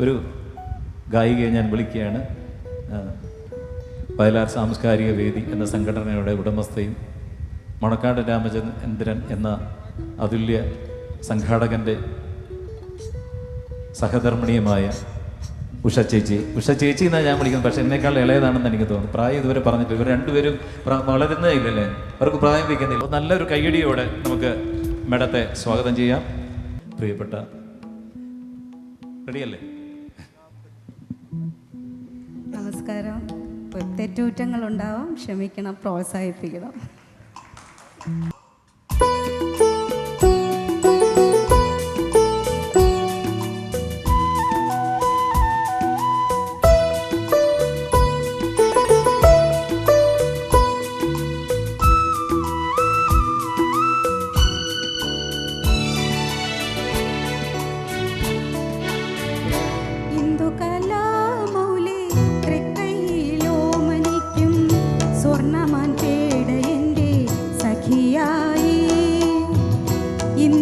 ഒരു ഗായികയെ ഞാൻ വിളിക്കുകയാണ്. വയലാർ സാംസ്കാരിക വേദി എന്ന സംഘടനയുടെ ഉടമസ്ഥയും മണക്കാട് രാമചന്ദ്രൻ എന്ന അതുല്യ സംഘാടകന്റെ സഹധർമ്മിണിയുമായ ഉഷ ചേച്ചി. ഉഷ ചേച്ചി എന്നാണ് ഞാൻ വിളിക്കുന്നത്. പക്ഷെ എന്നേക്കാൾ ഇളയതാണെന്ന് എനിക്ക് തോന്നുന്നു. പ്രായം ഇതുവരെ പറഞ്ഞിട്ട് ഇവർ രണ്ടുപേരും പ്ര- വളരുന്നേ ഇല്ലല്ലേ അവർക്ക് പ്രായം വയ്ക്കുന്നില്ല. നല്ലൊരു കയ്യടിയോടെ നമുക്ക് മേഡത്തെ സ്വാഗതം ചെയ്യാം. പ്രിയപ്പെട്ട റെഡിയല്ലേ? നമസ്കാരം തെറ്റുകുറ്റങ്ങൾ ഉണ്ടാവാം ക്ഷമിക്കണം. പ്രോത്സാഹിപ്പിക്കണം.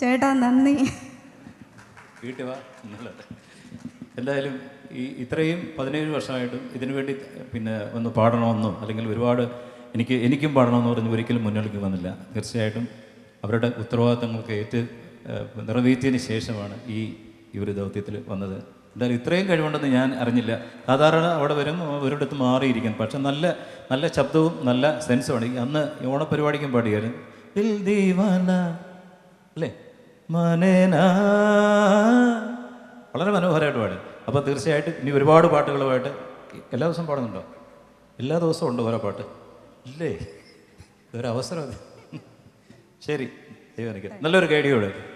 ചേട്ടാ നന്ദി. വീട്ടിൽ വാ എന്തായാലും ഈ ഇത്രയും പതിനേഴ് വർഷമായിട്ടും ഇതിനു വേണ്ടി പിന്നെ ഒന്ന് പാടണമെന്നോ അല്ലെങ്കിൽ ഒരുപാട് എനിക്ക് എനിക്കും പാടണമെന്ന് പറഞ്ഞ് ഒരിക്കലും മുന്നോട്ടേക്ക് വന്നില്ല. തീർച്ചയായിട്ടും അവരുടെ ഉത്തരവാദിത്തങ്ങൾക്ക് ഏറ്റ് നിറവേറ്റിയതിന് ശേഷമാണ് ഈ ഈ ഒരു ദൗത്യത്തിൽ വന്നത്. എന്തായാലും ഇത്രയും കഴിവുണ്ടെന്ന് ഞാൻ അറിഞ്ഞില്ല. സാധാരണ അവിടെ വരും ഒരിടത്ത് മാറിയിരിക്കും. പക്ഷെ നല്ല നല്ല ശബ്ദവും നല്ല സെൻസുമാണ്. അന്ന് ഓണപരിപാടിക്കും പാടിയായിരുന്നു. അല്ലേ? വളരെ മനോഹരമായിട്ട് പാടി. അപ്പോൾ തീർച്ചയായിട്ടും ഇനി ഒരുപാട് പാട്ടുകളുമായിട്ട് എല്ലാ ദിവസവും പാടുന്നുണ്ടോ? എല്ലാ ദിവസവും ഉണ്ടോ ഓരോ പാട്ട്? ഇല്ലേ? ഇതൊരവസരം. ശരി ദൈവം. നല്ലൊരു കേടിയോടെ